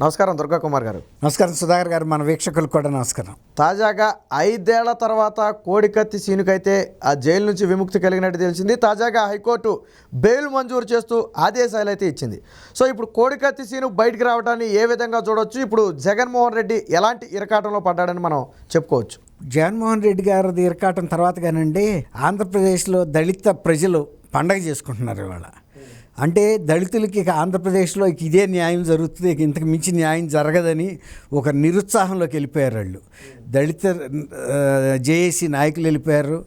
నమస్కారం దుర్గా కుమార్ గారు. నమస్కారం సుధాకర్ గారు మన వీక్షకులకు కూడా నమస్కారం. తాజాగా ఐదేళ్ళ తర్వాత కోడికత్తి సీనుకైతే ఆ జైలు నుంచి విముక్తి కలిగినట్టు తెలిసింది. తాజాగా హైకోర్టు బెయిల్ మంజూరు చేస్తూ ఆదేశాలు అయితే ఇచ్చింది. సో ఇప్పుడు కోడికత్తి సీను బయటికి రావడాన్ని ఏ విధంగా చూడొచ్చు? ఇప్పుడు జగన్మోహన్ రెడ్డి ఎలాంటి ఇరకాటంలో పడ్డాడని మనం చెప్పుకోవచ్చు. జగన్మోహన్ రెడ్డి గారి ఇరకాటం తర్వాత కానండి ఆంధ్రప్రదేశ్లో దళిత ప్రజలు పండగ చేసుకుంటున్నారు ఇవాళ. అంటే దళితులకి ఇక ఆంధ్రప్రదేశ్లో ఇదే న్యాయం జరుగుతుంది ఇక ఇంతకు మించి న్యాయం జరగదని ఒక నిరుత్సాహంలోకి వెళ్ళిపోయారు వాళ్ళు. దళిత జేఏసీ నాయకులు వెళ్ళిపోయారు.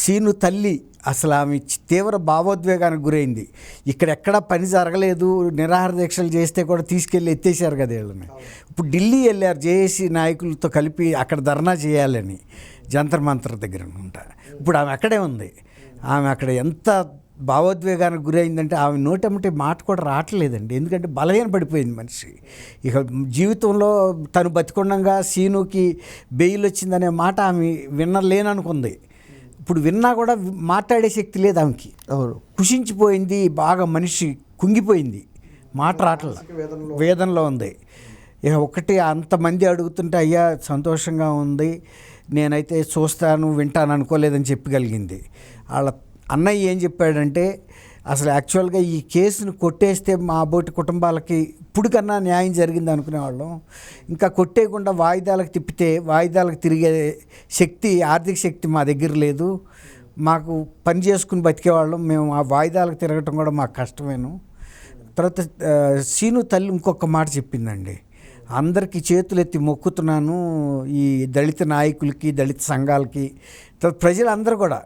సీను తల్లి అసలు ఆమె తీవ్ర భావోద్వేగానికి గురైంది. ఇక్కడ ఎక్కడా పని జరగలేదు నిరాహార దీక్షలు చేస్తే కూడా తీసుకెళ్ళి ఎత్తేసారు కదా వీళ్ళని. ఇప్పుడు ఢిల్లీ వెళ్ళారు జేఏసీ నాయకులతో కలిపి అక్కడ ధర్నా చేయాలని జంతర్ మంతర్ దగ్గర ఉంటా. ఇప్పుడు ఆమె అక్కడే ఉంది. ఆమె అక్కడ ఎంత భావోద్వేగానికి గురైందంటే ఆమె నోటమ్మటి మాట కూడా రావట్లేదండి. ఎందుకంటే బలహీన పడిపోయింది మనిషి. ఇక జీవితంలో తను బతికొండంగా సీనుకి బెయిల్ వచ్చిందనే మాట ఆమె వినలేననుకుంది. ఇప్పుడు విన్నా కూడా మాట్లాడే శక్తి లేదు ఆమెకి. కుషించిపోయింది బాగా మనిషి కుంగిపోయింది. మాట రావట్ల. వేదనలో. ఉంది. ఇక ఒకటి అంతమంది అడుగుతుంటే అయ్యా సంతోషంగా ఉంది. నేనైతే చూస్తాను వింటాను అనుకోలేదని చెప్పగలిగింది. వాళ్ళ అన్నయ్య ఏం చెప్పాడంటే అసలు యాక్చువల్గా ఈ కేసును కొట్టేస్తే మా బోటి కుటుంబాలకి ఇప్పటికన్నా న్యాయం జరిగింది అనుకునేవాళ్ళం. ఇంకా కొట్టేయకుండా వాయిదాలకు తిప్పితే వాయిదాలకు తిరిగే శక్తి ఆర్థిక శక్తి మా దగ్గర లేదు. మాకు పని చేసుకుని బతికేవాళ్ళం. మేము ఆ వాయిదాలకు తిరగటం కూడా మాకు కష్టమేను. తర్వాత సీను తల్లి ఇంకొక మాట చెప్పిందండి. అందరికీ చేతులెత్తి మొక్కుతున్నాను ఈ దళిత నాయకులకి దళిత సంఘాలకి. తర్వాత ప్రజలందరూ కూడా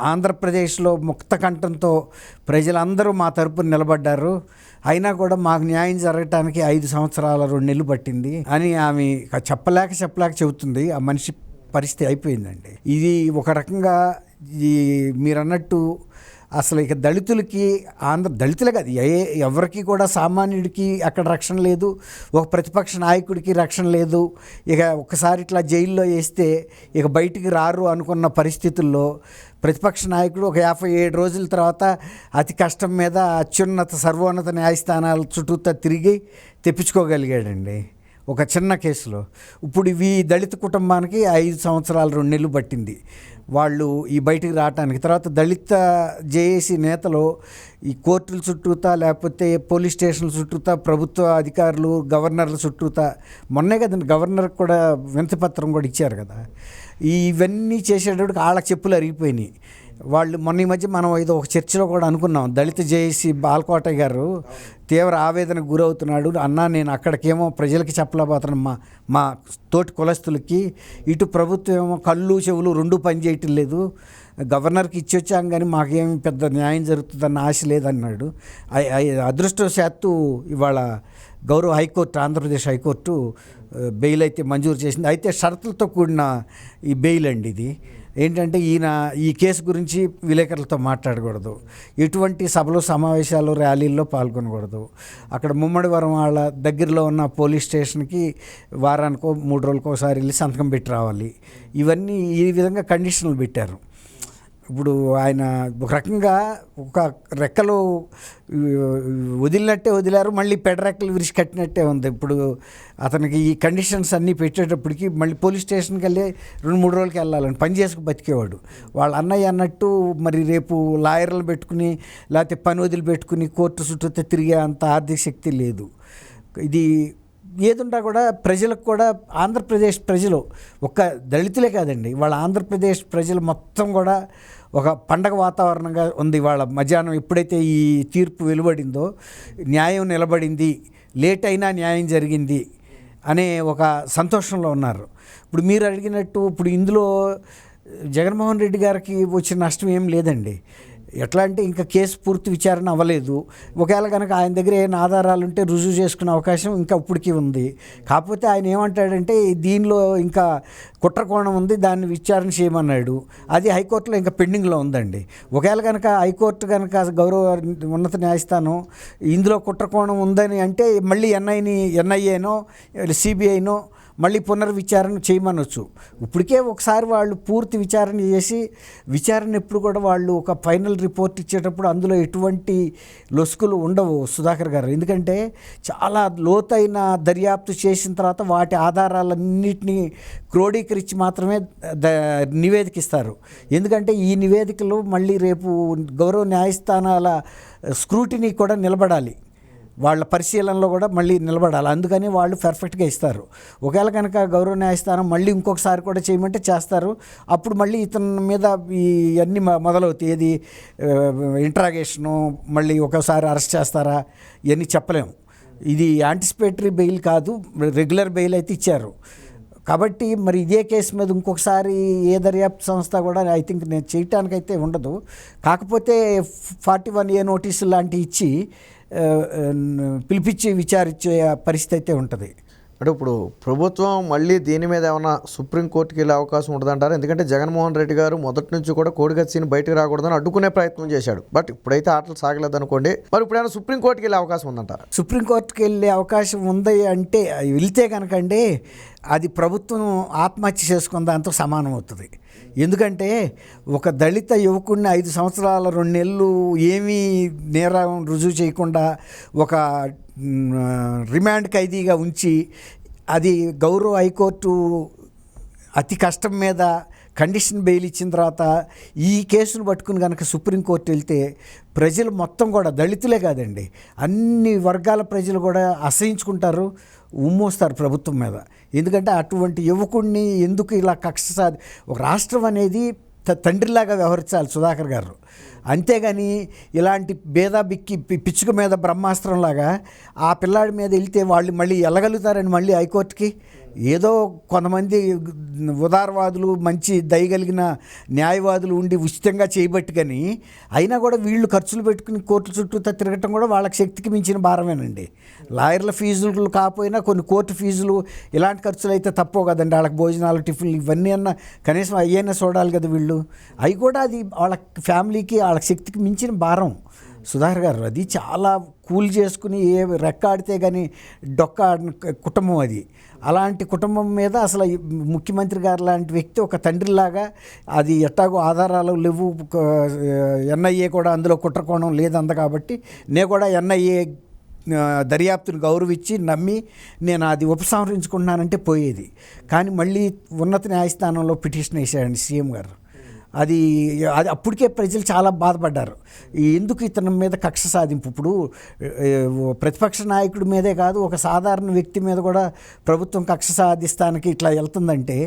ఆంధ్రప్రదేశ్లో ముక్త కంఠంతో ప్రజలందరూ మా తరపున నిలబడ్డారు. అయినా కూడా మాకు న్యాయం జరగటానికి ఐదు సంవత్సరాల రెండు నెలలు పట్టింది అని ఆమె చెప్పలేక చెప్పలేక చెబుతుంది. ఆ మనిషి పరిస్థితి అయిపోయిందండి. ఇది ఒక రకంగా ఈ మీరు అన్నట్టు అసలు ఇక దళితులకి ఆంధ్ర దళితులే కాదు ఏ ఎవరికి కూడా సామాన్యుడికి అక్కడ రక్షణ లేదు ఒక ప్రతిపక్ష నాయకుడికి రక్షణ లేదు. ఇక ఒకసారి ఇట్లా జైల్లో వేస్తే ఇక బయటికి రారు అనుకున్న పరిస్థితుల్లో ప్రతిపక్ష నాయకుడు ఒక యాభై ఏడు రోజుల తర్వాత అతి కష్టం మీద అత్యున్నత సర్వోన్నత న్యాయస్థానాల చుట్టూతా తిరిగి తెప్పించుకోగలిగాడండి. ఒక చిన్న కేసులో. ఇప్పుడు ఇవి దళిత కుటుంబానికి ఐదు సంవత్సరాలు రెండు నెలలు పట్టింది. వాళ్ళు ఈ బయటికి రావటానికి. తర్వాత దళిత జేఏసీ నేతలు ఈ కోర్టుల చుట్టూతా లేకపోతే పోలీస్ స్టేషన్ల చుట్టూతా ప్రభుత్వ అధికారులు గవర్నర్ల చుట్టూతా. మొన్నే కదండి గవర్నర్కి కూడా వినతిపత్రం కూడా ఇచ్చారు కదా. ఇవన్నీ చేసేటప్పుడు వాళ్ళ చెప్పులు అరిగిపోయినాయి. వాళ్ళు మొన్న ఈ మధ్య మనం ఏదో ఒక చర్చలో కూడా అనుకున్నాం. దళిత జేఏసీ బాల్కోటయ్య గారు తీవ్ర ఆవేదనకు గురవుతున్నాడు. అన్నా నేను అక్కడికేమో ప్రజలకి చెప్పలేకపోతున్నాను. మా మా తోటి కులస్తులకి ఇటు ప్రభుత్వం ఏమో కళ్ళు చెవులు రెండు పని చేయటం లేదు. గవర్నర్కి ఇచ్చొచ్చాం కానీ మాకేమి పెద్ద న్యాయం జరుగుతుందన్న ఆశ లేదన్నాడు. అదృష్టవశాత్తు ఇవాళ గౌరవ హైకోర్టు ఆంధ్రప్రదేశ్ హైకోర్టు బెయిల్ అయితే మంజూరు చేసింది. అయితే షరతులతో కూడిన ఈ బెయిల్ అండి ఇది. ఏంటంటే ఈయన ఈ కేసు గురించి విలేకరులతో మాట్లాడకూడదు. ఎటువంటి సభలు సమావేశాలు ర్యాలీల్లో పాల్గొనకూడదు. అక్కడ ముమ్మడివరం వాళ్ళ దగ్గరలో ఉన్న పోలీస్ స్టేషన్కి వారానికో మూడు రోజులకోసారి వెళ్ళి సంతకం పెట్టి రావాలి. ఇవన్నీ ఈ విధంగా కండిషన్లు పెట్టారు. ఇప్పుడు ఆయన ఒక రకంగా ఒక రెక్కలు వదిలినట్టే వదిలారు మళ్ళీ పెడ రెక్కలు విరిచి కట్టినట్టే ఉంది. ఇప్పుడు అతనికి ఈ కండిషన్స్ అన్నీ పెట్టేటప్పటికి మళ్ళీ పోలీస్ స్టేషన్కి వెళ్ళి రెండు మూడు రోజులకి వెళ్ళాలని పని చేసుకు బతికేవాడు. వాళ్ళ అన్నయ్య అన్నట్టు మరి రేపు లాయర్లు పెట్టుకుని లేకపోతే పని వదిలి పెట్టుకుని కోర్టు చుట్టూ తిరిగే అంత ఆర్థిక శక్తి లేదు. ఇది ఏదుంటా కూడా ప్రజలకు కూడా ఆంధ్రప్రదేశ్ ప్రజలు ఒక్క దళితులే కాదండి. వాళ్ళ ఆంధ్రప్రదేశ్ ప్రజలు మొత్తం కూడా ఒక పండగ వాతావరణంగా ఉంది. వాళ్ళ మధ్యాహ్నం ఎప్పుడైతే ఈ తీర్పు వెలువడిందో న్యాయం నిలబడింది లేట్ అయినా న్యాయం జరిగింది అనే ఒక సంతోషంలో ఉన్నారు. ఇప్పుడు మీరు అడిగినట్టు ఇప్పుడు ఇందులో జగన్మోహన్ రెడ్డి గారికి వచ్చిన నష్టం ఏం లేదండి. ఎట్లా అంటే ఇంకా కేసు పూర్తి విచారణ అవ్వలేదు. ఒకవేళ కనుక ఆయన దగ్గర ఏమైనా ఆధారాలు ఉంటే రుజువు చేసుకునే అవకాశం ఇంకా ఇప్పటికీ ఉంది. కాకపోతే ఆయన ఏమంటాడంటే దీనిలో ఇంకా కుట్రకోణం ఉంది దాన్ని విచారణ చేయమన్నాడు. అది హైకోర్టులో ఇంకా పెండింగ్లో ఉందండి. ఒకవేళ కనుక హైకోర్టు కనుక గౌరవ ఉన్నత న్యాయస్థానం ఇందులో కుట్రకోణం ఉందని అంటే మళ్ళీ ఎన్ఐని ఎన్ఐఏనో సిబిఐనో మళ్ళీ పునర్విచారణ చేయమనొచ్చు. ఇప్పటికే ఒకసారి వాళ్ళు పూర్తి విచారణ చేసి విచారణ ఎప్పుడు కూడా వాళ్ళు ఒక ఫైనల్ రిపోర్ట్ ఇచ్చేటప్పుడు అందులో ఎటువంటి లొసుకులు ఉండవు సుధాకర్ గారు. ఎందుకంటే చాలా లోతైన దర్యాప్తు చేసిన తర్వాత వాటి ఆధారాలన్నింటినీ క్రోడీకరించి మాత్రమే ద నివేదిక ఇస్తారు ఎందుకంటే ఈ నివేదికలు మళ్ళీ రేపు గౌరవ న్యాయస్థానాల స్క్రూటినీ కూడా నిలబడాలి. వాళ్ళ పరిశీలనలో కూడా మళ్ళీ నిలబడాలి. అందుకని వాళ్ళు పర్ఫెక్ట్గా ఇస్తారు. ఒకవేళ కనుక గౌరవ న్యాయస్థానం మళ్ళీ ఇంకొకసారి కూడా చేయమంటే చేస్తారు. అప్పుడు మళ్ళీ ఇతని మీద ఈ అన్ని మ- మొదలవుతాయి. ఏది ఇంట్రాగేషను మళ్ళీ ఒకసారి అరెస్ట్ చేస్తారా? ఇవన్నీ చెప్పలేము. ఇది యాంటిసిపేటరీ బెయిల్ కాదు. రెగ్యులర్ బెయిల్ అయితే ఇచ్చారు. కాబట్టి మరి ఇదే కేసు మీద ఇంకొకసారి ఏ దర్యాప్తు సంస్థ కూడా ఐ థింక్ నేను చేయటానికైతే ఉండదు. కాకపోతే ఫార్టీ వన్ ఏ నోటీసు లాంటివి ఇచ్చి పిలిపించి విచారించే పరిస్థితి అయితే ఉంటుంది. అంటే ఇప్పుడు ప్రభుత్వం మళ్ళీ దీని మీద ఏమైనా సుప్రీంకోర్టుకి వెళ్ళే అవకాశం ఉంటుందంటారు? ఎందుకంటే జగన్మోహన్ రెడ్డి గారు మొదటి నుంచి కూడా కోడిగతి సీన్ బయటకు రాకూడదని అడ్డుకునే ప్రయత్నం చేశాడు. బట్ ఇప్పుడైతే ఆటలు సాగలేదు అనుకోండి మరి ఇప్పుడైనా సుప్రీంకోర్టుకి వెళ్ళే అవకాశం ఉందంటారా? సుప్రీంకోర్టుకి వెళ్ళే అవకాశం ఉంది అంటే వెళ్తే కనుకండి అది ప్రభుత్వం ఆత్మహత్య చేసుకున్న దాంతో సమానం అవుతుంది. ఎందుకంటే ఒక దళిత యువకుడిని ఐదు సంవత్సరాల రెండు నెలలు ఏమీ నేరం రుజువు చేయకుండా ఒక రిమాండ్ ఖైదీగా ఉంచి అది గౌరవ హైకోర్టు అతి కష్టం మీద కండిషన్ బెయిల్ ఇచ్చిన తర్వాత ఈ కేసును పట్టుకుని కనుక సుప్రీంకోర్టు వెళ్తే ప్రజలు మొత్తం కూడా దళితులే కాదండి. అన్ని వర్గాల ప్రజలు కూడా అసహించుకుంటారు ఉమ్మోస్తారు ప్రభుత్వం మీద. ఎందుకంటే అటువంటి యువకుడిని ఎందుకు ఇలా కక్ష సాధి ఒక రాష్ట్రం అనేది త- తండ్రిలాగా వ్యవహరించాలి సుధాకర్ గారు. అంతేగాని ఇలాంటి భేద బిక్కి పిచ్చుక మీద బ్రహ్మాస్త్రంలాగా ఆ పిల్లాడి మీద వెళ్తే వాళ్ళు మళ్ళీ వెళ్ళగలుగుతారని మళ్ళీ హైకోర్టుకి ఏదో కొంతమంది ఉదారవాదులు మంచి దయగలిగిన న్యాయవాదులు ఉండి ఉచితంగా చేయబట్టుకని అయినా కూడా వీళ్ళు ఖర్చులు పెట్టుకుని కోర్టు చుట్టూ తిరగటం కూడా వాళ్ళకి శక్తికి మించిన భారమేనండి. లాయర్ల ఫీజులు కాకపోయినా కొన్ని కోర్టు ఫీజులు ఇలాంటి ఖర్చులు అయితే తప్పవు కదండి. వాళ్ళకి భోజనాలు టిఫిన్లు ఇవన్నీ అన్న కనీసం అయ్యైనా చూడాలి కదా వీళ్ళు. అవి కూడా అది వాళ్ళ ఫ్యామిలీకి వాళ్ళ శక్తికి మించిన భారం. సుధాకర్ గారు అది చాలా కూల్ చేసుకుని ఏ రెక్కాడితే కానీ డొక్క కుటుంబం అది. అలాంటి కుటుంబం మీద అసలు ముఖ్యమంత్రి గారు లాంటి వ్యక్తి ఒక తండ్రిలాగా అది ఎట్టాగో ఆధారాలు లేవు. ఎన్ఐఏ కూడా అందులో కుట్రకోణం లేదంద కాబట్టి నేను కూడా ఎన్ఐఏ దర్యాప్తును గౌరవించి నమ్మి నేను అది ఉపసంహరించుకున్నానంటే పోయేది. కానీ మళ్ళీ ఉన్నత న్యాయస్థానంలో పిటిషన్ వేసాడండి సీఎం గారు. అది అది అప్పటికే ప్రజలు చాలా బాధపడ్డారు. ఎందుకు ఇతని మీద కక్ష సాధింపు? ఇప్పుడు ప్రతిపక్ష నాయకుడి మీదే కాదు ఒక సాధారణ వ్యక్తి మీద కూడా ప్రభుత్వం కక్ష సాధిస్తానికి ఇట్లా వెళ్తుందంటే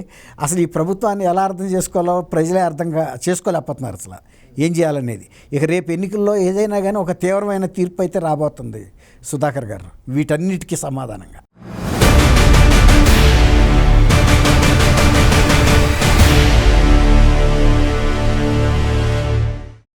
అసలు ఈ ప్రభుత్వాన్ని ఎలా అర్థం చేసుకోవాలో ప్రజలే అర్థంగా చేసుకోలేకపోతున్నారు అసలు. ఏం చేయాలనేది? ఇక రేపు ఎన్నికల్లో ఏదైనా కానీ ఒక తీవ్రమైన తీర్పు అయితే రాబోతుంది సుధాకర్ గారు. వీటన్నిటికీ సమాధానంగా.